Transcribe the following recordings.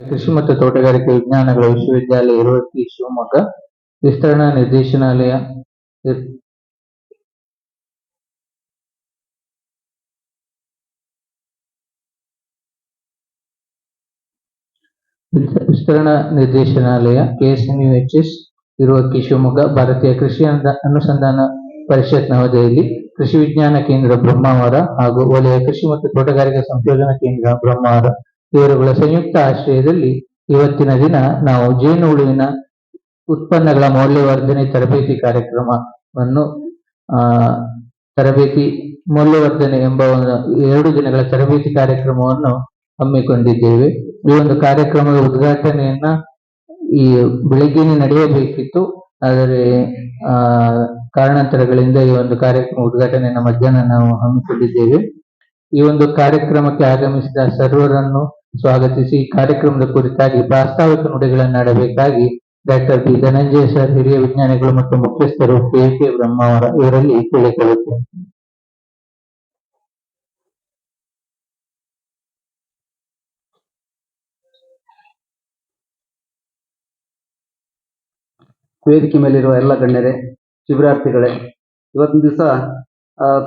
ಕೃಷಿ ಮತ್ತು ತೋಟಗಾರಿಕೆ ವಿಜ್ಞಾನಗಳ ವಿಶ್ವವಿದ್ಯಾಲಯ ಇರುವತ್ತಿ ಶಿವಮೊಗ್ಗ. ವಿಸ್ತರಣಾ ನಿರ್ದೇಶನಾಲಯ. ವಿಸ್ತರಣಾ ನಿರ್ದೇಶನಾಲಯ ಕೆಎಸ್ಎನ್ಯುಎಚ್ಎಸ್ ಇರುವಕ್ಕಿ ಶಿವಮೊಗ್ಗ, ಭಾರತೀಯ ಕೃಷಿ ಅನುಸಂಧಾನ ಪರಿಷತ್ ನವದೆಹಲಿ, ಕೃಷಿ ವಿಜ್ಞಾನ ಕೇಂದ್ರ ಬ್ರಹ್ಮಾವರ ಹಾಗೂ ವಲಯ ಕೃಷಿ ಮತ್ತು ತೋಟಗಾರಿಕಾ ಸಂಶೋಧನಾ ಕೇಂದ್ರ ಬ್ರಹ್ಮಾವರ. ಇವರುಗಳ ಸಂಯುಕ್ತ ಆಶ್ರಯದಲ್ಲಿ ಇವತ್ತಿನ ದಿನ ನಾವು ಜೇನು ಹುಳುವಿನ ಉತ್ಪನ್ನಗಳ ಮೌಲ್ಯವರ್ಧನೆ ತರಬೇತಿ ಕಾರ್ಯಕ್ರಮವನ್ನು ತರಬೇತಿ ಮೌಲ್ಯವರ್ಧನೆ ಎಂಬ ಒಂದು ಎರಡು ದಿನಗಳ ತರಬೇತಿ ಕಾರ್ಯಕ್ರಮವನ್ನು ಹಮ್ಮಿಕೊಂಡಿದ್ದೇವೆ. ಈ ಒಂದು ಕಾರ್ಯಕ್ರಮದ ಉದ್ಘಾಟನೆಯನ್ನ ಈ ಬೆಳಿಗ್ಗೆನೆ ನಡೆಯಬೇಕಿತ್ತು. ಆದರೆ ಕಾರಣಾಂತರಗಳಿಂದ ಈ ಒಂದು ಕಾರ್ಯಕ್ರಮ ಉದ್ಘಾಟನೆಯನ್ನು ಮಧ್ಯಾಹ್ನ ನಾವು ಹಮ್ಮಿಕೊಂಡಿದ್ದೇವೆ. ಈ ಒಂದು ಕಾರ್ಯಕ್ರಮಕ್ಕೆ ಆಗಮಿಸಿದ ಸರ್ವರನ್ನು ಸ್ವಾಗತಿಸಿ ಕಾರ್ಯಕ್ರಮದ ಕುರಿತಾಗಿ ಪ್ರಾಸ್ತಾವಿಕ ನುಡಿಗಳನ್ನಾಡಬೇಕಾಗಿ ಡಾಕ್ಟರ್ ಬಿ. ಧನಂಜಯ ಸರ್, ಹಿರಿಯ ವಿಜ್ಞಾನಿಗಳು ಮತ್ತು ಮುಖ್ಯಸ್ಥರು ಕೆ ಕೆ ಬ್ರಹ್ಮಾವರ ಇವರಲ್ಲಿ ಕೇಳಿಕೊಳ್ಳುತ್ತೇನೆ. ವೇದಿಕೆ ಮೇಲಿರುವ ಎಲ್ಲ ಗಣ್ಯರೇ, ಶಿಬಿರಾರ್ಥಿಗಳೇ, ಇವತ್ತಿನ ದಿವಸ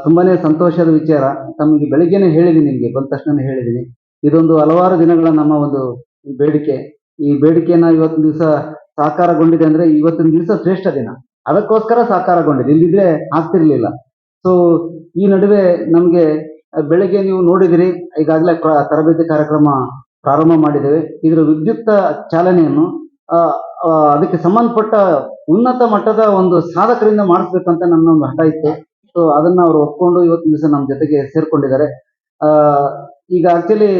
ತುಂಬಾನೇ ಸಂತೋಷದ ವಿಚಾರ. ತಮಗೆ ಬೆಳಿಗ್ಗೆನೆ ಹೇಳಿದ್ದೀನಿ ನಿಮಗೆ, ಬಂದ ತಕ್ಷಣ ಹೇಳಿದ್ದೀನಿ. ಇದೊಂದು ಹಲವಾರು ದಿನಗಳ ನಮ್ಮ ಒಂದು ಬೇಡಿಕೆ. ಈ ಬೇಡಿಕೆಯನ್ನ ಇವತ್ತಿನ ದಿವಸ ಸಾಕಾರಗೊಂಡಿದೆ ಅಂದ್ರೆ ಇವತ್ತಿನ ದಿವಸ ಶ್ರೇಷ್ಠ ದಿನ. ಅದಕ್ಕೋಸ್ಕರ ಸಾಕಾರಗೊಂಡಿದೆ. ಇಲ್ಲಿದ್ರೆ ಆಗ್ತಿರ್ಲಿಲ್ಲ. ಸೊ ಈ ನಡುವೆ ನಮಗೆ ಬೆಳಗ್ಗೆ ನೀವು ನೋಡಿದಿರಿ, ಈಗಾಗಲೇ ತರಬೇತಿ ಕಾರ್ಯಕ್ರಮ ಪ್ರಾರಂಭ ಮಾಡಿದ್ದೇವೆ. ಇದರ ವಿದ್ಯುಕ್ತ ಚಾಲನೆಯನ್ನು ಅದಕ್ಕೆ ಸಂಬಂಧಪಟ್ಟ ಉನ್ನತ ಮಟ್ಟದ ಒಂದು ಸಾಧಕರಿಂದ ಮಾಡಿಸ್ಬೇಕಂತ ನನ್ನ ಒಂದು ಹಠ ಇತ್ತು. ಸೊ ಅದನ್ನ ಅವರು ಒಪ್ಕೊಂಡು ಇವತ್ತಿನ ದಿವಸ ನಮ್ಮ ಜೊತೆಗೆ ಸೇರ್ಕೊಂಡಿದ್ದಾರೆ. ಆ, ಈಗ ಆಕ್ಚುಲಿ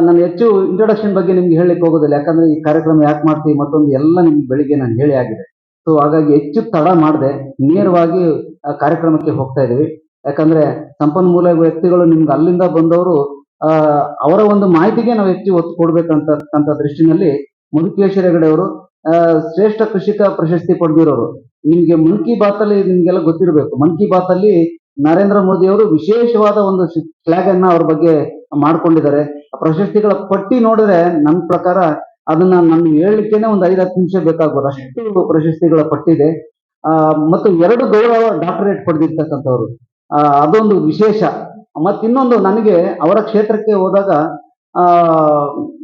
ನಾನು ಹೆಚ್ಚು ಇಂಟ್ರೊಡಕ್ಷನ್ ಬಗ್ಗೆ ನಿಮ್ಗೆ ಹೇಳಲಿಕ್ಕೆ ಹೋಗೋದಿಲ್ಲ. ಯಾಕಂದ್ರೆ ಈ ಕಾರ್ಯಕ್ರಮ ಯಾಕೆ ಮಾಡ್ತೀವಿ ಮತ್ತೊಂದು ಎಲ್ಲ ನಿಮ್ಗೆ ಬೆಳಿಗ್ಗೆ ನಾನು ಹೇಳಿ ಆಗಿದೆ. ಸೊ ಹಾಗಾಗಿ ಹೆಚ್ಚು ತಡ ಮಾಡದೆ. ನೇರವಾಗಿ ಕಾರ್ಯಕ್ರಮಕ್ಕೆ ಹೋಗ್ತಾ ಇದೀವಿ. ಯಾಕಂದ್ರೆ ಸಂಪನ್ಮೂಲ ವ್ಯಕ್ತಿಗಳು ನಿಮ್ಗೆ ಅಲ್ಲಿಂದ ಬಂದವರು ಅವರ ಒಂದು ಮಾಹಿತಿಗೆ ನಾವು ಹೆಚ್ಚು ಒತ್ತು ಕೊಡ್ಬೇಕಂತ ದೃಷ್ಟಿನಲ್ಲಿ ಮಧುಕೇಶ್ವರ ಹೆಗಡೆ ಅವರು ಶ್ರೇಷ್ಠ ಕೃಷಿಕ ಪ್ರಶಸ್ತಿ ಪಡೆದಿರೋರು. ನಿಮ್ಗೆ ಮನ್ ಕಿ ಬಾತ್ ಅಲ್ಲಿ ನಿಮ್ಗೆಲ್ಲ ಗೊತ್ತಿರಬೇಕು. ಮನ್ ಕಿ ಬಾತ್ ಅಲ್ಲಿ ನರೇಂದ್ರ ಮೋದಿ ಅವರು ವಿಶೇಷವಾದ ಒಂದು ಫ್ಲಾಗ್ ಅನ್ನ ಅವ್ರ ಬಗ್ಗೆ ಮಾಡ್ಕೊಂಡಿದ್ದಾರೆ. ಪ್ರಶಸ್ತಿಗಳ ಪಟ್ಟಿ ನೋಡಿದ್ರೆ ನನ್ನ ಪ್ರಕಾರ ಅದನ್ನ ನಾನು ಹೇಳಲಿಕ್ಕೇನೆ ಒಂದು ಐದು ಹತ್ತು ನಿಮಿಷ ಬೇಕಾಗ್ಬೋದು. ಅಷ್ಟು ಪ್ರಶಸ್ತಿಗಳ ಪಟ್ಟಿದೆ ಆ, ಮತ್ತು ಎರಡು ಗೌರವ ಡಾಕ್ಟರೇಟ್ ಪಡೆದಿರ್ತಕ್ಕಂಥವ್ರು. ಅದೊಂದು ವಿಶೇಷ. ಮತ್ತಿನ್ನೊಂದು ನನಗೆ ಅವರ ಕ್ಷೇತ್ರಕ್ಕೆ ಹೋದಾಗ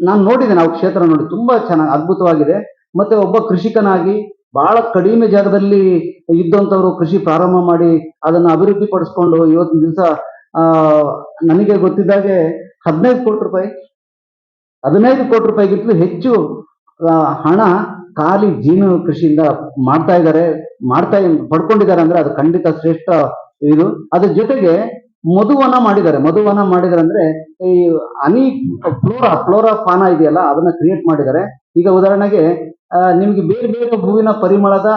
ನಾನು ನೋಡಿದೆ ನಾವು ಕ್ಷೇತ್ರ ನೋಡಿ, ತುಂಬಾ ಚೆನ್ನಾಗಿ, ಅದ್ಭುತವಾಗಿದೆ. ಮತ್ತೆ ಒಬ್ಬ ಕೃಷಿಕನಾಗಿ ಬಹಳ ಕಡಿಮೆ ಜಾಗದಲ್ಲಿ ಇದ್ದಂಥವ್ರು ಕೃಷಿ ಪ್ರಾರಂಭ ಮಾಡಿ ಅದನ್ನು ಅಭಿವೃದ್ಧಿ ಪಡಿಸ್ಕೊಂಡು ಇವತ್ತಿನ ದಿವಸ ನನಗೆ ಗೊತ್ತಿದ್ದಾಗೆ ಹದಿನೈದು ಕೋಟಿ ರೂಪಾಯಿ, ಹದಿನೈದು ಕೋಟಿ ರೂಪಾಯಿಗಿಂತಲೂ ಹೆಚ್ಚು ಹಣ ಖಾಲಿ ಜೀನು ಕೃಷಿಯಿಂದ ಮಾಡ್ತಾ ಇದ್ದಾರೆ, ಮಾಡ್ತಾ ಪಡ್ಕೊಂಡಿದ್ದಾರೆ ಅಂದ್ರೆ ಅದು ಖಂಡಿತ ಶ್ರೇಷ್ಠ ಇದು. ಅದ್ರ ಜೊತೆಗೆ ಮಧುವನ ಮಾಡಿದ್ದಾರೆ. ಮಧುವನ ಮಾಡಿದ್ದಾರೆ ಅಂದ್ರೆ ಈ ಅನಿ ಫ್ಲೋರಾ ಫ್ಲೋರಾ ಫಾನ ಇದೆಯಲ್ಲ, ಅದನ್ನ ಕ್ರಿಯೇಟ್ ಮಾಡಿದ್ದಾರೆ. ಈಗ ಉದಾಹರಣೆಗೆ ನಿಮ್ಗೆ ಬೇರೆ ಬೇರೆ ಹೂವಿನ ಪರಿಮಳದ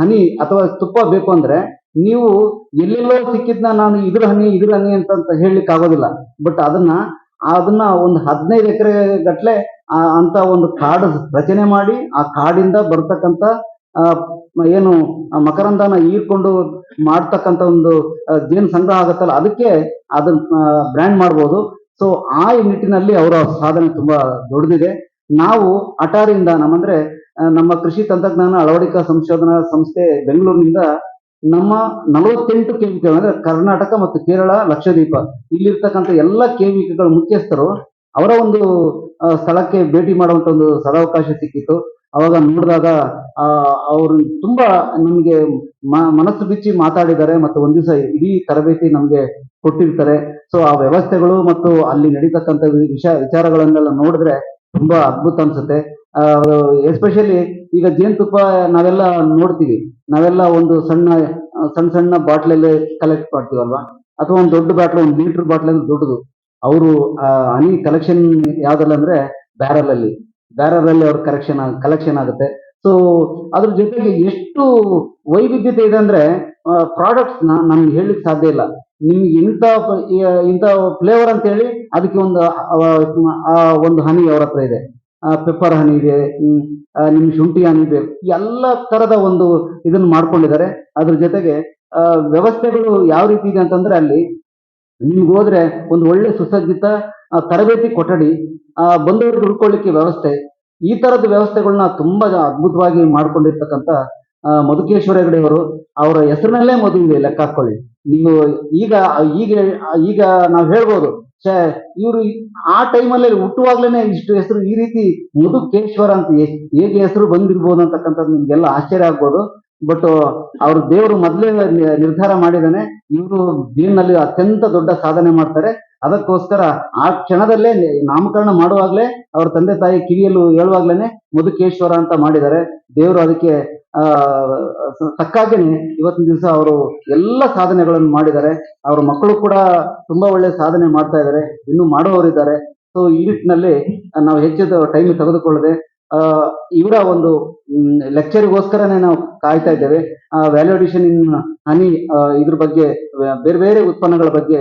ಹನಿ ಅಥವಾ ತುಪ್ಪ ಬೇಕು ಅಂದ್ರೆ ನೀವು ಎಲ್ಲೆಲ್ಲೋ ಸಿಕ್ಕಿದ್ನ ನಾನು ಇದ್ರ ಹನಿ ಇದ್ರ ಹನಿ ಅಂತ ಹೇಳಲಿಕ್ಕೆ ಆಗೋದಿಲ್ಲ. ಬಟ್ ಅದನ್ನ ಅದನ್ನ ಒಂದು ಹದಿನೈದು ಎಕರೆ ಗಟ್ಲೆ ಅಂತ ಒಂದು ಕಾಡು ರಚನೆ ಮಾಡಿ ಆ ಕಾಡಿಂದ ಬರ್ತಕ್ಕಂತ ಏನು, ಆ ಮಕರಂದನ ಹೀರ್ಕೊಂಡು ಮಾಡ್ತಕ್ಕಂತ ಒಂದು ಜೇನು ಸಂಗ್ರಹ ಆಗುತ್ತಲ್ಲ, ಅದಕ್ಕೆ ಅದನ್ನ ಬ್ರ್ಯಾಂಡ್ ಮಾಡ್ಬೋದು. ಸೊ ಆ ನಿಟ್ಟಿನಲ್ಲಿ ಅವರ ಸಾಧನೆ ತುಂಬಾ ದೊಡ್ಡದಿದೆ. ನಾವು ಅಟಾರಿಂದ ನಮ್ಮಂದ್ರೆ ನಮ್ಮ ಕೃಷಿ ತಂತ್ರಜ್ಞಾನ ಅಳವಡಿಕಾ ಸಂಶೋಧನಾ ಸಂಸ್ಥೆ ಬೆಂಗಳೂರಿನಿಂದ ನಮ್ಮ ನಲವತ್ತೆಂಟು ಕೆವಿಕೆಗಳು ಅಂದ್ರೆ ಕರ್ನಾಟಕ ಮತ್ತು ಕೇರಳ ಲಕ್ಷದ್ವೀಪ, ಇಲ್ಲಿರ್ತಕ್ಕಂಥ ಎಲ್ಲ ಕೆವಿಕೆಗಳ ಮುಖ್ಯಸ್ಥರು, ಅವರ ಒಂದು ಸ್ಥಳಕ್ಕೆ ಭೇಟಿ ಮಾಡುವಂತ ಒಂದು ಸದಾವಕಾಶ ಸಿಕ್ಕಿತ್ತು. ಅವಾಗ ನೋಡಿದಾಗ ಅವರು ತುಂಬಾ ನಮಗೆ ಮನಸ್ಸು ಬಿಚ್ಚಿ ಮಾತಾಡಿದ್ದಾರೆ ಮತ್ತು ಒಂದ್ ದಿವಸ ಇಡೀ ತರಬೇತಿ ನಮಗೆ ಕೊಟ್ಟಿರ್ತಾರೆ. ಸೊ ಆ ವ್ಯವಸ್ಥೆಗಳು ಮತ್ತು ಅಲ್ಲಿ ನಡೀತಕ್ಕಂಥ ವಿಷಯ ವಿಷ, ವಿಚಾರಗಳನ್ನೆಲ್ಲ ನೋಡಿದ್ರೆ ತುಂಬಾ ಅದ್ಭುತ ಅನ್ಸುತ್ತೆ. ಎಸ್ಪೆಷಲಿ ಈಗ ಜೇನುತುಪ್ಪ ನಾವೆಲ್ಲ ನೋಡ್ತೀವಿ. ನಾವೆಲ್ಲ ಒಂದು ಸಣ್ಣ ಸಣ್ಣ ಸಣ್ಣ ಬಾಟ್ಲಲ್ಲಿ ಕಲೆಕ್ಟ್ ಮಾಡ್ತೀವಲ್ವಾ? ಅಥವಾ ಒಂದು ದೊಡ್ಡ ಬಾಟ್ಲ್, ಒಂದು ಲೀಟರ್ ಬಾಟ್ಲ್ ಅಂದ್ರೆ ದೊಡ್ಡದು. ಅವರು ಹನಿ ಕಲೆಕ್ಷನ್ ಯಾವ್ದಲ್ಲ ಅಂದ್ರೆ ಬ್ಯಾರಲ್ ಅಲ್ಲಿ. ಬ್ಯಾರಲ್ ಅಲ್ಲಿ ಅವ್ರ ಕರೆಕ್ಷನ್ ಕಲೆಕ್ಷನ್ ಆಗುತ್ತೆ. ಸೊ ಅದ್ರ ಜೊತೆಗೆ ಎಷ್ಟು ವೈವಿಧ್ಯತೆ ಇದೆ ಅಂದ್ರೆ ಪ್ರಾಡಕ್ಟ್ಸ್ನ, ನಮ್ಗೆ ಹೇಳಲಿಕ್ಕೆ ಸಾಧ್ಯ ಇಲ್ಲ. ನಿಮ್ಗೆ ಇಂಥ ಇಂಥ ಫ್ಲೇವರ್ ಅಂತ ಹೇಳಿ ಅದಕ್ಕೆ ಒಂದು ಒಂದು ಹನಿ ಅವ್ರ ಹತ್ರ ಇದೆ. ಪೆಪ್ಪರ್ ಹನಿ ಇದೆ ನಿಮ್ ಶುಂಠಿ ಹನಿ ಇದೆ, ಎಲ್ಲ ತರದ ಒಂದು ಇದನ್ನ ಮಾಡ್ಕೊಂಡಿದ್ದಾರೆ. ಅದ್ರ ಜೊತೆಗೆ ವ್ಯವಸ್ಥೆಗಳು ಯಾವ ರೀತಿ ಇದೆ ಅಂತಂದ್ರೆ ಅಲ್ಲಿ ನಿಮ್ಗೆ ಹೋದ್ರೆ ಒಂದು ಒಳ್ಳೆ ಸುಸಜ್ಜಿತ ತರಬೇತಿ ಕೊಠಡಿ ಆ, ಬಂದವರು ಉಳ್ಕೊಳ್ಳಿಕ್ಕೆ ವ್ಯವಸ್ಥೆ. ಈ ತರದ ವ್ಯವಸ್ಥೆಗಳನ್ನ ತುಂಬಾ ಅದ್ಭುತವಾಗಿ ಮಾಡ್ಕೊಂಡಿರ್ತಕ್ಕಂಥ ಮಧುಕೇಶ್ವರ ಹೆಗಡೆಯವರು ಅವರ ಹೆಸರಿನಲ್ಲೇ ಮದುವೆ ಲೆಕ್ಕ ಹಾಕೊಳ್ಳಿ. ನೀವು ಈಗ ಈಗ ಈಗ ನಾವು ಹೇಳ್ಬೋದು ಛೇ ಇವರು ಆ ಟೈಮಲ್ಲಿ ಹುಟ್ಟುವಾಗ್ಲೇನೆ ಇಷ್ಟು ಹೆಸರು ಈ ರೀತಿ ಮಧುಕೇಶ್ವರ ಅಂತ ಹೇಗೆ ಹೆಸರು ಬಂದಿರ್ಬೋದು ಅಂತಕ್ಕಂಥದ್ದು ನಿಮ್ಗೆಲ್ಲ ಆಶ್ಚರ್ಯ ಆಗ್ಬೋದು. ಬಟ್ ಅವ್ರ ದೇವರು ಮೊದಲೇ ನಿರ್ಧಾರ ಮಾಡಿದಾನೆ. ಇವರು ಜೀವನದಲ್ಲಿ ಅತ್ಯಂತ ದೊಡ್ಡ ಸಾಧನೆ ಮಾಡ್ತಾರೆ. ಅದಕ್ಕೋಸ್ಕರ ಆ ಕ್ಷಣದಲ್ಲೇ ನಾಮಕರಣ ಮಾಡುವಾಗಲೇ ಅವ್ರ ತಂದೆ ತಾಯಿ ಕಿವಿಯಲ್ಲೂ ಹೇಳುವಾಗ್ಲೇನೆ ಮಧುಕೇಶ್ವರ ಅಂತ ಮಾಡಿದ್ದಾರೆ. ದೇವರು ಅದಕ್ಕೆ, ಆ ತಕ್ಕಾಗೇನೆ ಇವತ್ತಿನ ದಿವಸ ಅವರು ಎಲ್ಲ ಸಾಧನೆಗಳನ್ನು ಮಾಡಿದ್ದಾರೆ. ಅವ್ರ ಮಕ್ಕಳು ಕೂಡ ತುಂಬಾ ಒಳ್ಳೆ ಸಾಧನೆ ಮಾಡ್ತಾ ಇದ್ದಾರೆ. ಇನ್ನು ಮಾಡುವವರಿದ್ದಾರೆ. ಸೊ ಈ ನಿಟ್ಟಿನಲ್ಲಿ ನಾವು ಹೆಚ್ಚಿದ ಟೈಮ್ ತೆಗೆದುಕೊಳ್ಳದೆ ಇವರ ಒಂದು ಲೆಕ್ಚರ್ಗೋಸ್ಕರನೇ ನಾವು ಕಾಯ್ತಾ ಇದ್ದೇವೆ. ಆ ವ್ಯಾಲ್ಯೂಡೇಷನ್ ಇನ್ ಹನಿ ಇದ್ರ ಬಗ್ಗೆ, ಬೇರೆ ಬೇರೆ ಉತ್ಪನ್ನಗಳ ಬಗ್ಗೆ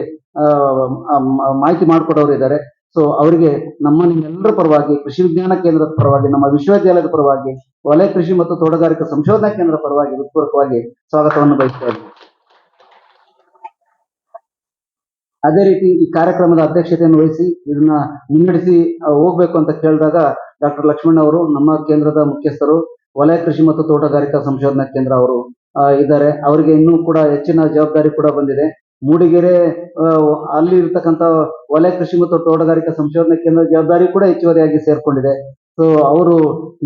ಮಾಹಿತಿ ಮಾಡಿಕೊಡೋರು ಇದ್ದಾರೆ. ಸೊ ಅವರಿಗೆ ನಮ್ಮ, ನಿಮ್ಮೆಲ್ಲರ ಪರವಾಗಿ, ಕೃಷಿ ವಿಜ್ಞಾನ ಕೇಂದ್ರದ ಪರವಾಗಿ, ನಮ್ಮ ವಿಶ್ವವಿದ್ಯಾಲಯದ ಪರವಾಗಿ, ವಲಯ ಕೃಷಿ ಮತ್ತು ತೋಟಗಾರಿಕಾ ಸಂಶೋಧನಾ ಕೇಂದ್ರ ಪರವಾಗಿ, ಹೃತ್ಪೂರ್ವಕವಾಗಿ ಸ್ವಾಗತವನ್ನು ಬಯಸ್ತಾ ಅದೇ ರೀತಿ ಈ ಕಾರ್ಯಕ್ರಮದ ಅಧ್ಯಕ್ಷತೆಯನ್ನು ವಹಿಸಿ, ಇದನ್ನ ಮುನ್ನಡೆಸಿ ಹೋಗ್ಬೇಕು ಅಂತ ಕೇಳಿದಾಗ ಡಾಕ್ಟರ್ ಲಕ್ಷ್ಮಣ್ ಅವರು, ನಮ್ಮ ಕೇಂದ್ರದ ಮುಖ್ಯಸ್ಥರು, ವಲಯ ಕೃಷಿ ಮತ್ತು ತೋಟಗಾರಿಕಾ ಸಂಶೋಧನಾ ಕೇಂದ್ರ ಅವರು ಇದ್ದಾರೆ. ಅವರಿಗೆ ಇನ್ನೂ ಕೂಡ ಹೆಚ್ಚಿನ ಜವಾಬ್ದಾರಿ ಕೂಡ ಬಂದಿದೆ. ಮೂಡಿಗೆರೆ ಅಲ್ಲಿ ಇರ್ತಕ್ಕಂಥ ವಲಯ ಕೃಷಿ ಮತ್ತು ತೋಟಗಾರಿಕಾ ಸಂಶೋಧನಾ ಕೇಂದ್ರ ಜವಾಬ್ದಾರಿ ಕೂಡ ಹೆಚ್ಚುವರಿಯಾಗಿ ಸೇರ್ಕೊಂಡಿದೆ. ಸೊ ಅವರು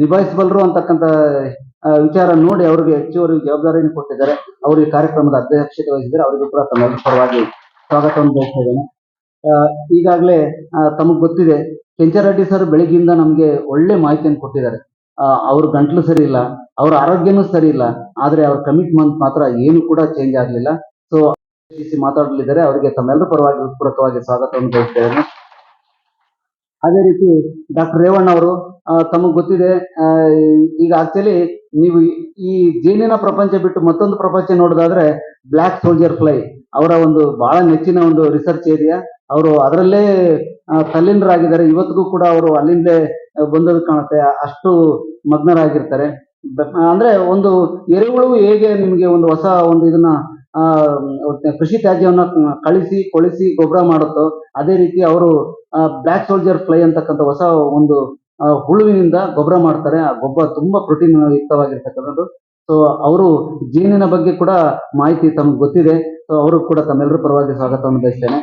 ನಿಭಾಯಿಸಬಲ್ಲರು ಅಂತಕ್ಕಂಥ ವಿಚಾರ ನೋಡಿ ಅವರಿಗೆ ಹೆಚ್ಚುವರಿ ಜವಾಬ್ದಾರಿಯನ್ನು ಕೊಟ್ಟಿದ್ದಾರೆ. ಅವರು ಈ ಕಾರ್ಯಕ್ರಮದ ಅಧ್ಯಕ್ಷತೆ ವಹಿಸಿದ್ದಾರೆ ಅವರಿಗೂ ಕೂಡ ತಮ್ಮ ಪರವಾಗಿ ಸ್ವಾಗತವನ್ನು ಬಯಸ್ತಾ ಇದ್ದೇನೆ. ಈಗಾಗಲೇ ತಮಗೆ ಗೊತ್ತಿದೆ ಕೆಂಚರೆಡ್ಡಿ ಸರ್ ಬೆಳಿಗ್ಗೆಯಿಂದ ನಮಗೆ ಒಳ್ಳೆ ಮಾಹಿತಿಯನ್ನು ಕೊಟ್ಟಿದ್ದಾರೆ. ಅವ್ರ ಗಂಟ್ಲು ಸರಿ ಇಲ್ಲ, ಅವ್ರ ಆರೋಗ್ಯನೂ ಸರಿ ಇಲ್ಲ, ಆದ್ರೆ ಅವ್ರ ಕಮಿಟ್ಮೆಂಟ್ ಮಾತ್ರ ಏನು ಕೂಡ ಚೇಂಜ್ ಆಗಲಿಲ್ಲ. ಸೊ ಮಾತಾಡಲಿದ್ದಾರೆ, ಅವರಿಗೆ ತಮ್ಮೆಲ್ಲರ ಪರವಾಗಿ ಹೃತ್ಪೂರ್ವಕವಾಗಿ ಸ್ವಾಗತವನ್ನು ಬಯಸ್ತೇವೆ ಅದೇ ರೀತಿ ಡಾಕ್ಟರ್ ರೇವಣ್ಣ ಅವರು ತಮಗೆ ಗೊತ್ತಿದೆ ಈಗ ಆಕ್ಚುಲಿ ನೀವು ಈ ಜೇನಿನ ಪ್ರಪಂಚ ಬಿಟ್ಟು ಮತ್ತೊಂದು ಪ್ರಪಂಚ ನೋಡೋದಾದ್ರೆ ಬ್ಲ್ಯಾಕ್ ಸೋಲ್ಜರ್ ಫ್ಲೈ ಅವರ ಒಂದು ಬಹಳ ನೆಚ್ಚಿನ ಒಂದು ರಿಸರ್ಚ್ ಏರಿಯಾ ಅವರು ಅದರಲ್ಲೇ ತಲ್ಲೀನರಾಗಿದ್ದಾರೆ. ಇವತ್ತಿಗೂ ಕೂಡ ಅವರು ಅಲ್ಲಿಂದಲೇ ಬಂದದ್ದು ಕಾಣುತ್ತೆ. ಅಷ್ಟು ಮಗ್ನರಾಗಿರ್ತಾರೆ. ಅಂದ್ರೆ ಒಂದು ಎರೆಹುಳು ಹೇಗೆ ನಿಮಗೆ ಒಂದು ಹೊಸ ಒಂದು ಇದನ್ನ ಕೃಷಿ ತ್ಯಾಜ್ಯವನ್ನ ಕಳಿಸಿ, ಕೊಳಿಸಿ ಗೊಬ್ಬರ ಮಾಡುತ್ತೋ, ಅದೇ ರೀತಿ ಅವರು ಬ್ಲ್ಯಾಕ್ ಸೋಲ್ಜರ್ ಫ್ಲೈ ಅಂತಕ್ಕಂಥ ಹೊಸ ಒಂದು ಹುಳುವಿನಿಂದ ಗೊಬ್ಬರ ಮಾಡ್ತಾರೆ. ಆ ಗೊಬ್ಬರ ತುಂಬಾ ಪ್ರೋಟೀನ್ ಯುಕ್ತವಾಗಿರ್ತಕ್ಕಂಥದ್ದು. ಸೊ ಅವರು ಜೀನಿನ ಬಗ್ಗೆ ಕೂಡ ಮಾಹಿತಿ ತಮ್ಗೆ ಗೊತ್ತಿದೆ. ಸೊ ಅವರು ಕೂಡ ತಮ್ಮೆಲ್ಲರ ಪರವಾಗಿ ಸ್ವಾಗತವನ್ನು ಬಯಸ್ತೇನೆ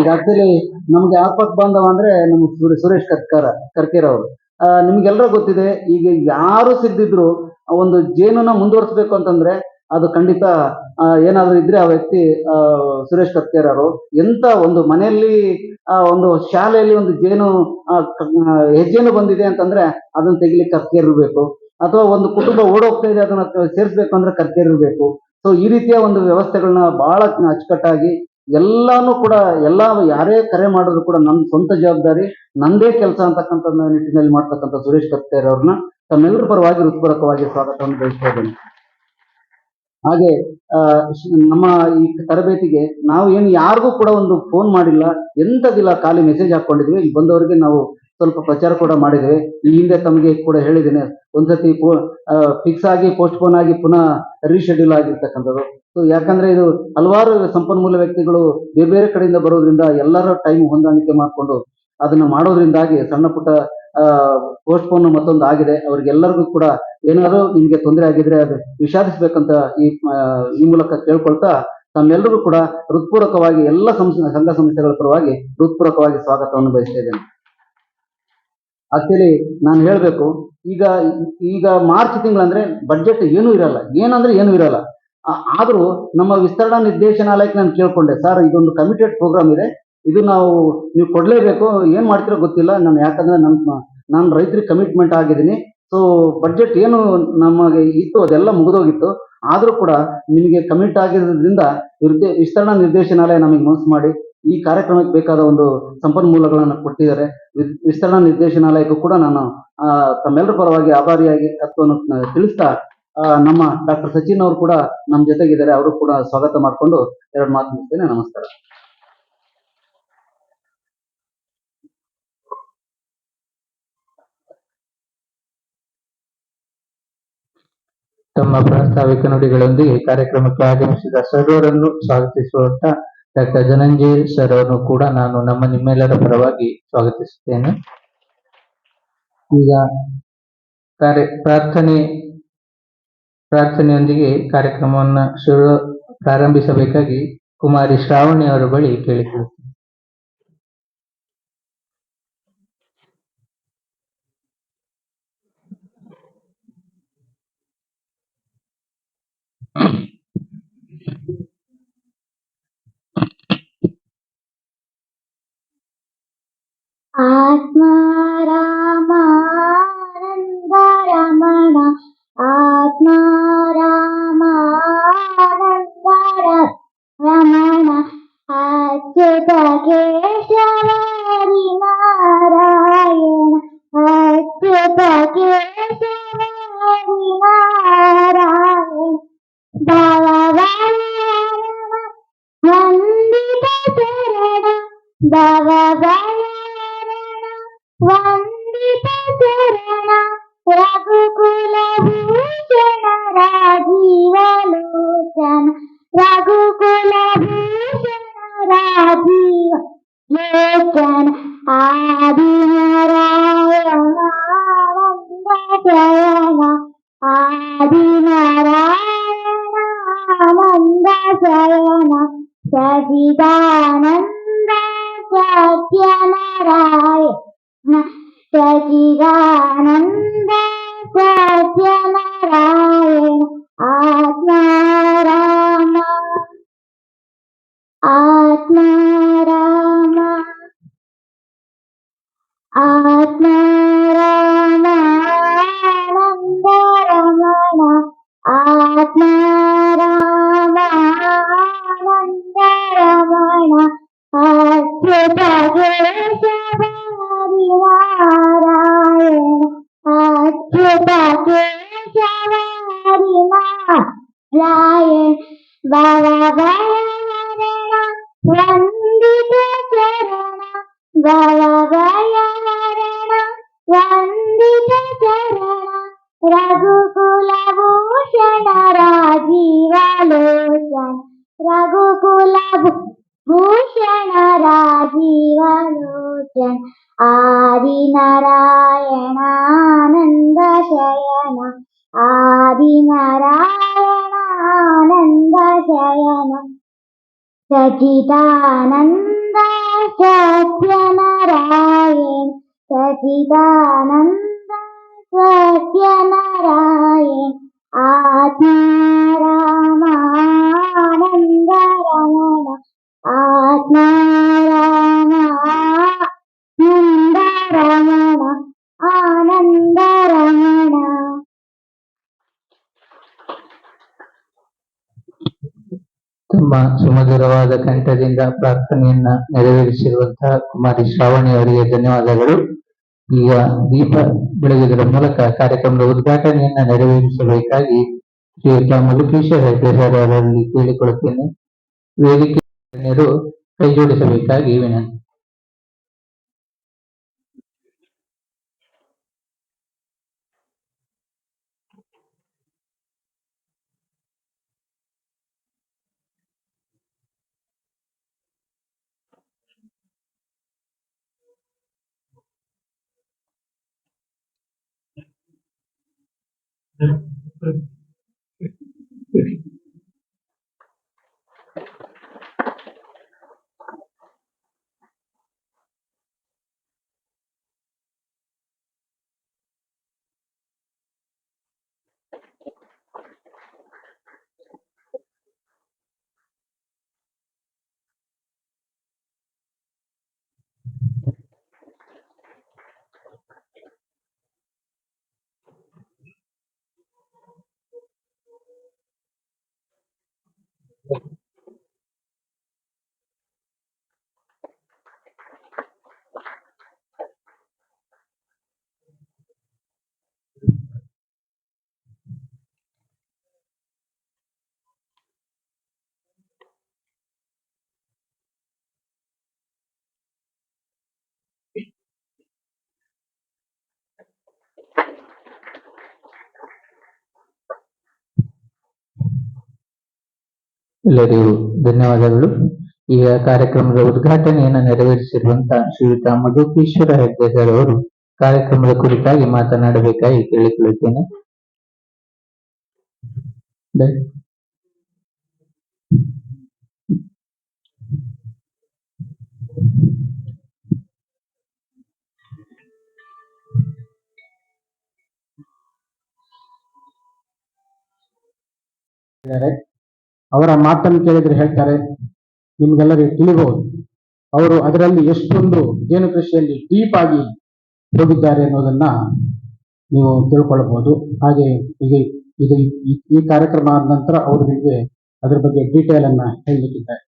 ಈಗ ಆಕ್ಚುಲಿ ನಮ್ಗೆ ಆಪತ್ ಬಾಂಧವ ಅಂದ್ರೆ ಸುರೇ- ಸುರೇಶ್ ಕರ್ಕರ ಕರ್ಕೇರ್ ಅವರು. ಆ, ನಿಮ್ಗೆಲ್ಲರೂ ಗೊತ್ತಿದೆ ಈಗ ಯಾರು ಸಿಗದಿದ್ರು ಒಂದು ಜೇನನ್ನ ಮುಂದುವರಿಸಬೇಕು ಅಂತಂದ್ರೆ ಅದು ಖಂಡಿತ ಏನಾದರೂ ಇದ್ರೆ ಆ ವ್ಯಕ್ತಿ ಸುರೇಶ್ ಕತ್ತೇರ್ ಅವರು. ಎಂತ ಒಂದು ಮನೆಯಲ್ಲಿ ಒಂದು ಶಾಲೆಯಲ್ಲಿ ಒಂದು ಜೇನು ಹೆಜ್ಜೆನು ಬಂದಿದೆ ಅಂತಂದ್ರೆ ಅದನ್ನ ತೆಗಿಲಿಕ್ಕೆ ಕರ್ಕೇರ್ ಇರಬೇಕು. ಅಥವಾ ಒಂದು ಕುಟುಂಬ ಓಡೋಗ್ತಾ ಇದೆ ಅದನ್ನ ಸೇರಿಸ್ಬೇಕು ಅಂದ್ರೆ ಕರ್ಕೇರ್ ಇರಬೇಕು. ಸೊ ಈ ರೀತಿಯ ಒಂದು ವ್ಯವಸ್ಥೆಗಳನ್ನ ಬಹಳ ಅಚ್ಚುಕಟ್ಟಾಗಿ ಎಲ್ಲಾನು ಕೂಡ, ಎಲ್ಲ ಯಾರೇ ಕರೆ ಮಾಡಿದ್ರು ಕೂಡ ನನ್ನ ಸ್ವಂತ ಜವಾಬ್ದಾರಿ, ನಂದೇ ಕೆಲಸ ಅಂತಕ್ಕಂಥ ನಿಟ್ಟಿನಲ್ಲಿ ಮಾಡ್ತಕ್ಕಂಥ ಸುರೇಶ್ ಕತ್ತೇರ್ ಅವ್ರನ್ನ ತಮ್ಮೆಲ್ಲರ ಪರವಾಗಿ ಹೃತ್ಪೂರ್ವಕವಾಗಿ ಸ್ವಾಗತವನ್ನು ಬಯಸ್ತಾ ಇದ್ದೇನೆ. ಹಾಗೆ ನಮ್ಮ ಈ ತರಬೇತಿಗೆ ನಾವು ಏನು ಯಾರಿಗೂ ಕೂಡ ಒಂದು ಫೋನ್ ಮಾಡಿಲ್ಲ ಎಂತದಿಲ್ಲ ಖಾಲಿ ಮೆಸೇಜ್ ಹಾಕೊಂಡಿದ್ವಿ ಇಲ್ಲಿ ಬಂದವರಿಗೆ ನಾವು ಸ್ವಲ್ಪ ಪ್ರಚಾರ ಕೂಡ ಮಾಡಿದ್ದೇವೆ. ಈ ಹಿಂದೆ ತಮಗೆ ಕೂಡ ಹೇಳಿದ್ದೇನೆ, ಒಂದ್ಸತಿ ಫಿಕ್ಸ್ ಆಗಿ ಪೋಸ್ಟ್ಪೋನ್ ಆಗಿ ಪುನಃ ರೀಶೆಡ್ಯೂಲ್ ಆಗಿರ್ತಕ್ಕಂಥದ್ದು. ಸೊ ಯಾಕಂದ್ರೆ ಇದು ಹಲವಾರು ಸಂಪನ್ಮೂಲ ವ್ಯಕ್ತಿಗಳು ಬೇರೆ ಬೇರೆ ಕಡೆಯಿಂದ ಬರೋದ್ರಿಂದ ಎಲ್ಲರ ಟೈಮ್ ಹೊಂದಾಣಿಕೆ ಮಾಡಿಕೊಂಡು ಅದನ್ನ ಮಾಡೋದ್ರಿಂದಾಗಿ ಸಣ್ಣ ಪುಟ್ಟ ಪೋಸ್ಟ್ಪೋನ್ ಮತ್ತೊಂದು ಆಗಿದೆ. ಅವ್ರಿಗೆಲ್ಲರಿಗೂ ಕೂಡ ಏನಾದ್ರು ನಿಮ್ಗೆ ತೊಂದರೆ ಆಗಿದ್ರೆ ಅದು ವಿಷಾದಿಸ್ಬೇಕಂತ ಈ ಈ ಮೂಲಕ ಕೇಳ್ಕೊಳ್ತಾ ತಮ್ಮೆಲ್ಲರಿಗೂ ಕೂಡ ಹೃತ್ಪೂರ್ವಕವಾಗಿ ಎಲ್ಲ ಸಂಘ ಸಂಸ್ಥೆಗಳ ಪರವಾಗಿ ಹೃತ್ಪೂರ್ವಕವಾಗಿ ಸ್ವಾಗತವನ್ನು ಬಯಸ್ತಾ ಇದ್ದೇನೆ. ಆಕ್ಚುಲಿ ನಾನು ಹೇಳಬೇಕು, ಈಗ ಈಗ ಮಾರ್ಚ್ ತಿಂಗಳಂದ್ರೆ ಬಜೆಟ್ ಏನೂ ಇರಲ್ಲ. ಏನಂದ್ರೆ ಏನೂ ಇರಲ್ಲ. ಆದ್ರೂ ನಮ್ಮ ವಿಸ್ತರಣಾ ನಿರ್ದೇಶನಾಲಯಕ್ಕೆ ನಾನು ಕೇಳ್ಕೊಂಡೆ, ಸರ್, ಇದೊಂದು ಕಮಿಟೆಡ್ ಪ್ರೋಗ್ರಾಮ್ ಇದೆ, ಇದು ನಾವು ನೀವು ಕೊಡ್ಲೇಬೇಕು, ಏನು ಮಾಡ್ತೀರೋ ಗೊತ್ತಿಲ್ಲ, ನಾನು ಯಾಕಂದ್ರೆ ನಮ್ಮ ನಾನು ರೈತರಿಗೆ ಕಮಿಟ್ಮೆಂಟ್ ಆಗಿದ್ದೀನಿ ಸೊ ಬಡ್ಜೆಟ್ ಏನು ನಮಗೆ ಇತ್ತು, ಅದೆಲ್ಲ ಮುಗಿದೋಗಿತ್ತು, ಆದರೂ ಕೂಡ ನಿಮಗೆ ಕಮಿಟ್ ಆಗಿರೋದ್ರಿಂದ ನಿರ್ದೇ ವಿಸ್ತರಣಾ ನಿರ್ದೇಶನಾಲಯ ನಮಗೆ ಮನಸ್ಸು ಮಾಡಿ, ಈ ಕಾರ್ಯಕ್ರಮಕ್ಕೆ ಬೇಕಾದ ಒಂದು ಸಂಪನ್ಮೂಲಗಳನ್ನು ಕೊಟ್ಟಿದ್ದಾರೆ ವಿಸ್ತರಣಾ ನಿರ್ದೇಶನಾಲಯಕ್ಕೂ ಕೂಡ ನಾನು ತಮ್ಮೆಲ್ಲರ ಪರವಾಗಿ ಆಭಾರಿಯಾಗಿ ತತ್ವವನ್ನು ತಿಳಿಸ್ತಾ ನಮ್ಮ ಡಾಕ್ಟರ್ ಸಚಿನ್ ಅವರು ಕೂಡ ನಮ್ಮ ಜೊತೆಗಿದ್ದಾರೆ. ಅವರು ಕೂಡ ಸ್ವಾಗತ ಮಾಡಿಕೊಂಡು ಎರಡು ಮಾತು ಮುಗಿಸ್ತೇನೆ. ನಮಸ್ಕಾರ. ತಮ್ಮ ಪ್ರಾಸ್ತಾವಿಕ ನುಡಿಗಳೊಂದಿಗೆ ಕಾರ್ಯಕ್ರಮಕ್ಕೆ ಆಗಮಿಸಿದ ಸರ್ವರನ್ನು ಸ್ವಾಗತಿಸುವಂತ ಡಾಕ್ಟರ್ ಧನಂಜಯ್ ಸರ್ ಅವರನ್ನು ಕೂಡ ನಾನು ನಮ್ಮ ನಿಮ್ಮೆಲ್ಲರ ಪರವಾಗಿ ಸ್ವಾಗತಿಸುತ್ತೇನೆ. ಈಗ ಕಾರ್ಯ, ಪ್ರಾರ್ಥನೆ ಪ್ರಾರ್ಥನೆಯೊಂದಿಗೆ ಕಾರ್ಯಕ್ರಮವನ್ನು ಶುರು ಪ್ರಾರಂಭಿಸಬೇಕಾಗಿ ಕುಮಾರಿ ಶ್ರಾವಣಿ ಅವರ ಬಳಿ ಕೇಳಿಕೊಳ್ಳುತ್ತೇನೆ. ಆತ್ಮಾರಾಮಾನಂದ వందిత చరణ రఘుకుల భూషణ రాజీవలోచన. రఘు Mm-hmm. భవభయవరణ వందిత చరణ రఘుకుల భూషణ రాజీవలోచన రఘుకుల భూషణ రాజీవలోచన ఆది నారాయణానంద శయన ఆది నారాయణానంద శయన సచితానంద സത്യനാരായണ സജിതാനന്ദ സത്യനാരായണ ആദ്യ ಸುಮಧುರವಾದ ಕಂಠದಿಂದ ಪ್ರಾರ್ಥನೆಯನ್ನ ನೆರವೇರಿಸಿರುವಂತಹ ಕುಮಾರಿ ಶ್ರಾವಣಿ ಅವರಿಗೆ ಧನ್ಯವಾದಗಳು. ಈಗ ದೀಪ ಬೆಳಗುವುದರ ಮೂಲಕ ಕಾರ್ಯಕ್ರಮದ ಉದ್ಘಾಟನೆಯನ್ನ ನೆರವೇರಿಸಬೇಕಾಗಿ ಶ್ರೀಯುತ ಮಧುಕೇಶ್ವರ ಹೆಗ್ಡೆ ಸರ್ ಅವರಲ್ಲಿ ಕೇಳಿಕೊಳ್ಳುತ್ತೇನೆ ವೇದಿಕೆ ಕೈಜೋಡಿಸಬೇಕಾಗಿ ಕೈ Ja. ಎಲ್ಲರಿಗೂ ಧನ್ಯವಾದಗಳು. ಈ ಕಾರ್ಯಕ್ರಮದ ಉದ್ಘಾಟನೆಯನ್ನು ನೆರವೇರಿಸಿರುವಂತಹ ಶ್ರೀಯುತ ಮಧುಕೇಶ್ವರ ಹೆಗ್ಡೆ ಸರ್ ಅವರು ಕಾರ್ಯಕ್ರಮದ ಕುರಿತಾಗಿ ಮಾತನಾಡಬೇಕಾಗಿ ಕೇಳಿಕೊಳ್ಳುತ್ತೇನೆ. ಅವರ ಮಾತನ್ನು ಕೇಳಿದ್ರೆ ಹೇಳ್ತಾರೆ, ನಿಮ್ಗೆಲ್ಲರಿಗೂ ತಿಳಿಬಹುದು. ಅವರು ಅದರಲ್ಲಿ ಎಷ್ಟೊಂದು ಜೇನು ಕೃಷಿಯಲ್ಲಿ ಡೀಪ್ ಆಗಿ ಹೋಗಿದ್ದಾರೆ ಅನ್ನೋದನ್ನ ನೀವು ತಿಳ್ಕೊಳ್ಬಹುದು. ಹಾಗೆ ಈಗ ಇದು ಈ- ಕಾರ್ಯಕ್ರಮ ಆದ ನಂತರ ಅವರು ನಿಮಗೆ ಅದ್ರ ಬಗ್ಗೆ ಡೀಟೇಲ್ ಅನ್ನ ಹೇಳಲಿಕ್ಕಿದ್ದಾರೆ.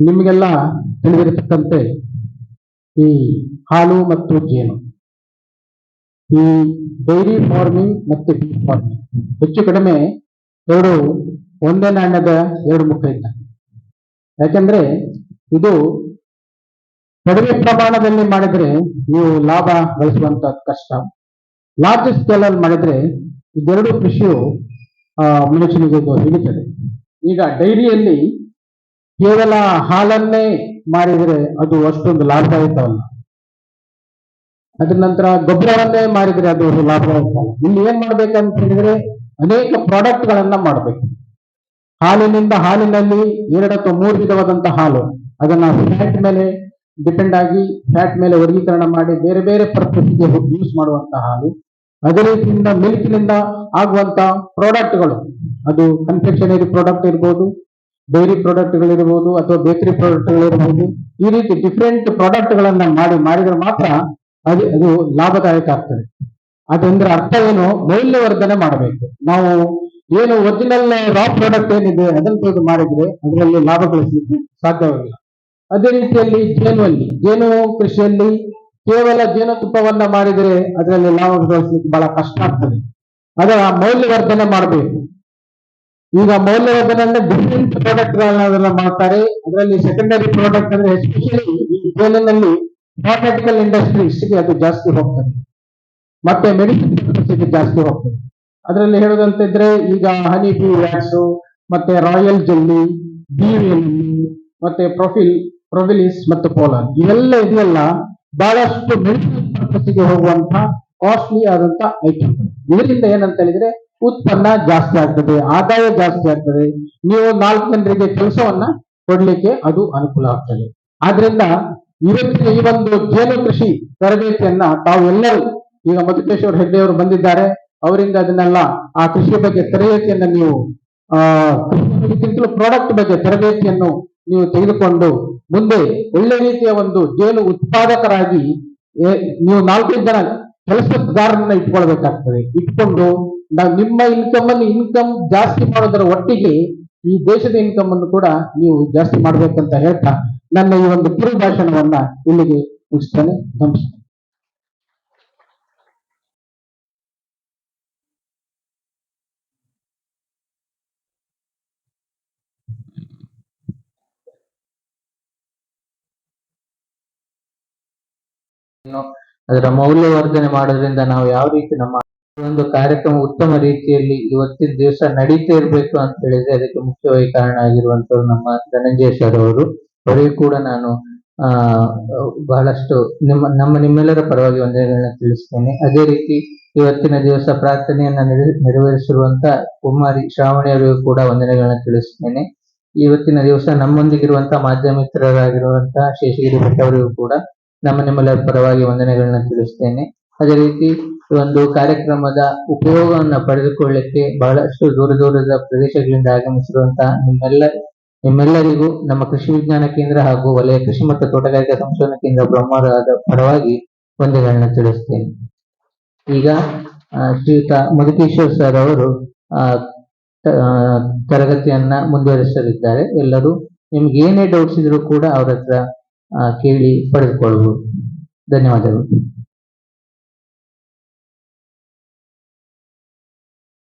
ನಿಮಗೆಲ್ಲ ತಿಳಿದಿರತಕ್ಕಂತೆ ಈ ಹಾಲು ಮತ್ತು ಜೇನು. ಈ ಡೈರಿ ಫಾರ್ಮಿಂಗ್ ಮತ್ತು ಫಾರ್ಮಿಂಗ್ ಹೆಚ್ಚು ಕಡಿಮೆ ಎರಡು ಒಂದೇ ನಾಣ್ಯದ ಎರಡು ಮುಖ ಇದ್ದ. ಯಾಕಂದ್ರೆ ಇದು ಕಡಿಮೆ ಪ್ರಮಾಣದಲ್ಲಿ ಮಾಡಿದ್ರೆ ನೀವು ಲಾಭ ಗಳಿಸುವಂತ ಕಷ್ಟ. ಲಾರ್ಜ್ ಸ್ಕೇಲ್ ಅಲ್ಲಿ ಮಾಡಿದ್ರೆ ಇದೆರಡು ಕೃಷಿಯು ಆ, ಮನುಷ್ಯನಿಗೆ ಹಿಡಿತದೆ. ಈಗ ಡೈರಿಯಲ್ಲಿ ಕೇವಲ ಹಾಲನ್ನೇ ಮಾರಿದರೆ ಅದು ಅಷ್ಟೊಂದು ಲಾಭದಾಯಕವಲ್ಲ. ಅದ್ರ ನಂತರ ಗೊಬ್ಬರವನ್ನೇ ಮಾರಿದ್ರೆ ಅದು ಲಾಭದಾಯಕವಲ್ಲ. ಇಲ್ಲಿ ಏನ್ ಮಾಡ್ಬೇಕಂತ ಹೇಳಿದ್ರೆ ಅನೇಕ ಪ್ರಾಡಕ್ಟ್ ಗಳನ್ನ ಮಾಡಬೇಕು. ಹಾಲಿನಿಂದ ಹಾಲಿನಲ್ಲಿ ಎರಡು ಅಥವಾ ಮೂರು ವಿಧವಾದಂತಹ ಹಾಲು. ಅದನ್ನ ಫ್ಯಾಟ್ ಮೇಲೆ ಡಿಪೆಂಡ್ ಆಗಿ ಫ್ಯಾಟ್ ಮೇಲೆ ವರ್ಗೀಕರಣ ಮಾಡಿ ಬೇರೆ ಬೇರೆ ಪರ್ಪಸ್ಗೆ ಯೂಸ್ ಮಾಡುವಂತಹ ಹಾಲು. ಅದೇ ರೀತಿಯಿಂದ ಮಿಲ್ಕ್ನಿಂದ ಆಗುವಂತ ಪ್ರಾಡಕ್ಟ್ಗಳು ಅದು ಕನ್ಫೆಕ್ಷನರಿ ಪ್ರಾಡಕ್ಟ್ ಇರ್ಬೋದು ಡೈರಿ ಪ್ರಾಡಕ್ಟ್ಗಳಿರ್ಬೋದು ಅಥವಾ ಬೇಕರಿ ಪ್ರಾಡಕ್ಟ್ಗಳಿರ್ಬೋದು ಈ ರೀತಿ ಡಿಫ್ರೆಂಟ್ ಪ್ರಾಡಕ್ಟ್ಗಳನ್ನ ಮಾಡಿ, ಮಾಡಿದ್ರೆ ಮಾತ್ರ ಅದು ಅದು ಲಾಭದಾಯಕ ಆಗ್ತದೆ. ಅದಂದ್ರೆ ಅರ್ಥ ಏನು? ಮೌಲ್ಯವರ್ಧನೆ ಮಾಡಬೇಕು. ನಾವು ಏನು ಒರಿಜಿನಲ್ ರಾ ಪ್ರಾಡಕ್ಟ್ ಏನಿದೆ, ಅದನ್ನು ತೆಗೆದು ಮಾಡಿದ್ರೆ ಅದರಲ್ಲಿ ಲಾಭ ಗಳಿಸಲಿಕ್ಕೆ ಸಾಧ್ಯವಾಗಿಲ್ಲ. ಅದೇ ರೀತಿಯಲ್ಲಿ ಜೇನುವಲ್ಲಿ ಜೇನು ಕೃಷಿಯಲ್ಲಿ ಕೇವಲ ಜೇನುತುಪ್ಪವನ್ನ ಮಾಡಿದರೆ ಅದರಲ್ಲಿ ಲಾಭ ಗಳಿಸಲಿಕ್ಕೆ ಬಹಳ ಕಷ್ಟ ಆಗ್ತದೆ. ಅದರ ಮೌಲ್ಯವರ್ಧನೆ ಮಾಡಬೇಕು. ಈಗ ಮೌಲ್ಯವರ್ಧನೆ ಅಂದ್ರೆ ಡಿಫ್ರೆಂಟ್ ಪ್ರಾಡಕ್ಟ್ ಗಳನ್ನ ಮಾಡ್ತಾರೆ. ಅದರಲ್ಲಿ ಸೆಕೆಂಡರಿ ಪ್ರಾಡಕ್ಟ್ ಅಂದ್ರೆ ಎಸ್ಪೆಷಲಿ ಈ ಜೇನಿನಲ್ಲಿ ಫಾರ್ಮೆಟಿಕಲ್ ಇಂಡಸ್ಟ್ರೀಸ್ಗೆ ಅದು ಜಾಸ್ತಿ ಹೋಗ್ತದೆ. ಮತ್ತೆ ಮೆಡಿಸಿನ್ ಜಾಸ್ತಿ ಹೋಗ್ತದೆ. ಅದರಲ್ಲಿ ಹೇಳೋದಂತಿದ್ರೆ ಈಗ ಹನಿ ಬಿ ವ್ಯಾಕ್ಸ್ ಮತ್ತೆ ರಾಯಲ್ ಜೆಲ್ಲಿ ಬಿವಿಎಲ್ಲಿ ಮತ್ತೆ ಪ್ರೊಫಿಲ್ ಪ್ರೊವಿಲಿಸ್ ಮತ್ತು ಪೋಲಾನ್ ಇವೆಲ್ಲ ಇದೆಲ್ಲ ಬಹಳಷ್ಟು ಮೆಡಿಸಿನ್ ಪರ್ಪಸ್ಗೆ ಹೋಗುವಂತಹ ಕಾಸ್ಟ್ಲಿ ಆದಂತ ಐಟಮ್ ಇದರಿಂದ ಏನಂತ ಹೇಳಿದ್ರೆ ಉತ್ಪನ್ನ ಜಾಸ್ತಿ ಆಗ್ತದೆ, ಆದಾಯ ಜಾಸ್ತಿ ಆಗ್ತದೆ. ನೀವು ನಾಲ್ಕು ಜನರಿಗೆ ಕೆಲಸವನ್ನ ಕೊಡ್ಲಿಕ್ಕೆ ಅದು ಅನುಕೂಲ ಆಗ್ತದೆ. ಆದ್ರಿಂದ ಇವತ್ತಿನ ಈ ಒಂದು ಜೇನು ಕೃಷಿ ತರಬೇತಿಯನ್ನ ತಾವು ಎಲ್ಲರೂ ಈಗ ಮಧುಕೇಶ್ವರ ಹೆಗ್ಡೆ ಅವರು ಬಂದಿದ್ದಾರೆ. ಅವರಿಂದ ಅದನ್ನೆಲ್ಲ ಆ ಕೃಷಿ ಬಗ್ಗೆ ತರಬೇತಿಯನ್ನು ನೀವು, ಆ, ಕೃಷಿ ಬಗ್ಗೆಗಿಂತಲೂ ಪ್ರಾಡಕ್ಟ್ ಬಗ್ಗೆ ತರಬೇತಿಯನ್ನು ನೀವು ತೆಗೆದುಕೊಂಡು ಮುಂದೆ ಒಳ್ಳೆ ರೀತಿಯ ಒಂದು ಜೇನು ಉತ್ಪಾದಕರಾಗಿ ನೀವು ನಾಲ್ಕೈದು ಜನ ಕೆಲಸಗಾರರನ್ನ ಇಟ್ಕೊಳ್ಬೇಕಾಗ್ತದೆ. ಇಟ್ಕೊಂಡು ನಾವು ನಿಮ್ಮ ಇನ್ಕಮ್ ಅನ್ನು ಇನ್ಕಮ್ ಜಾಸ್ತಿ ಮಾಡೋದರ ಒಟ್ಟಿಗೆ ಈ ದೇಶದ ಇನ್ಕಮ್ ಅನ್ನು ಕೂಡ ನೀವು ಜಾಸ್ತಿ ಮಾಡಬೇಕಂತ ಹೇಳ್ತಾ ನನ್ನ ಈ ಒಂದು ಕಿರು ಭಾಷಣವನ್ನ ಇಲ್ಲಿಗೆ ಮುಗಿಸ್ತೇನೆ. ನಮಸ್ಕಾರ ಇನ್ನು ಅದರ ಮೌಲ್ಯವರ್ಧನೆ ಮಾಡೋದ್ರಿಂದ ನಾವು ಯಾವ ರೀತಿ ನಮ್ಮ ಒಂದು ಕಾರ್ಯಕ್ರಮ ಉತ್ತಮ ರೀತಿಯಲ್ಲಿ ಇವತ್ತಿನ ದಿವಸ ನಡೀತಾ ಇರಬೇಕು ಅಂತ ಹೇಳಿದ್ರೆ ಅದಕ್ಕೆ ಮುಖ್ಯವಾಗಿ ಕಾರಣ ಆಗಿರುವಂತವ್ರು ನಮ್ಮ ಧನಂಜಯ ಸರ್ ಅವರು. ಅವರಿಗೂ ಕೂಡ ನಾನು, ಆ, ಬಹಳಷ್ಟು ನಿಮ್ಮ, ನಮ್ಮ ನಿಮ್ಮೆಲ್ಲರ ಪರವಾಗಿ ವಂದನೆಗಳನ್ನ ತಿಳಿಸ್ತೇನೆ. ಅದೇ ರೀತಿ ಇವತ್ತಿನ ದಿವಸ ಪ್ರಾರ್ಥನೆಯನ್ನ ನೆರವೇ- ನೆರವೇರಿಸಿರುವಂತ ಕುಮಾರಿ ಶ್ರಾವಣಿ ಅವರಿಗೂ ಕೂಡ ವಂದನೆಗಳನ್ನ ತಿಳಿಸ್ತೇನೆ. ಇವತ್ತಿನ ದಿವಸ ನಮ್ಮೊಂದಿಗಿರುವಂತಹ ಮಾಧ್ಯಮಿತ್ರರಾಗಿರುವಂತಹ ಶೇಷಗಿರಿ ಭಟ್ ಅವರಿಗೂ ಕೂಡ ನಮ್ಮ ನಿಮ್ಮೆಲ್ಲರ ಪರವಾಗಿ ವಂದನೆಗಳನ್ನ ತಿಳಿಸ್ತೇನೆ. ಅದೇ ರೀತಿ ಒಂದು ಕಾರ್ಯಕ್ರಮದ ಉಪಯೋಗವನ್ನ ಪಡೆದುಕೊಳ್ಳಿಕ್ಕೆ ಬಹಳಷ್ಟು ದೂರ ದೂರದ ಪ್ರದೇಶಗಳಿಂದ ಆಗಮಿಸಿರುವಂತಹ ನಿಮ್ಮೆಲ್ಲ, ನಿಮ್ಮೆಲ್ಲರಿಗೂ ನಮ್ಮ ಕೃಷಿ ವಿಜ್ಞಾನ ಕೇಂದ್ರ ಹಾಗೂ ವಲಯ ಕೃಷಿ ಮತ್ತು ತೋಟಗಾರಿಕಾ ಸಂಶೋಧನಾ ಕೇಂದ್ರ ಬ್ರಹ್ಮರಾದ ಪರವಾಗಿ ವಂದನೆಗಳನ್ನ ತಿಳಿಸ್ತೇನೆ. ಈಗ ಶ್ರೀಯುತ ಮಧುಕೇಶ್ವರ್ ಸರ್ ಅವರು ತರಗತಿಯನ್ನ ಮುಂದುವರಿಸಲಿದ್ದಾರೆ. ಎಲ್ಲರೂ ನಿಮ್ಗೆ ಏನೇ ಡೌಟ್ಸ್ ಇದ್ರೂ ಕೂಡ ಅವರತ್ರ ಕೇಳಿ ಪಡೆದುಕೊಳ್ಳಬಹುದು ಧನ್ಯವಾದಗಳು.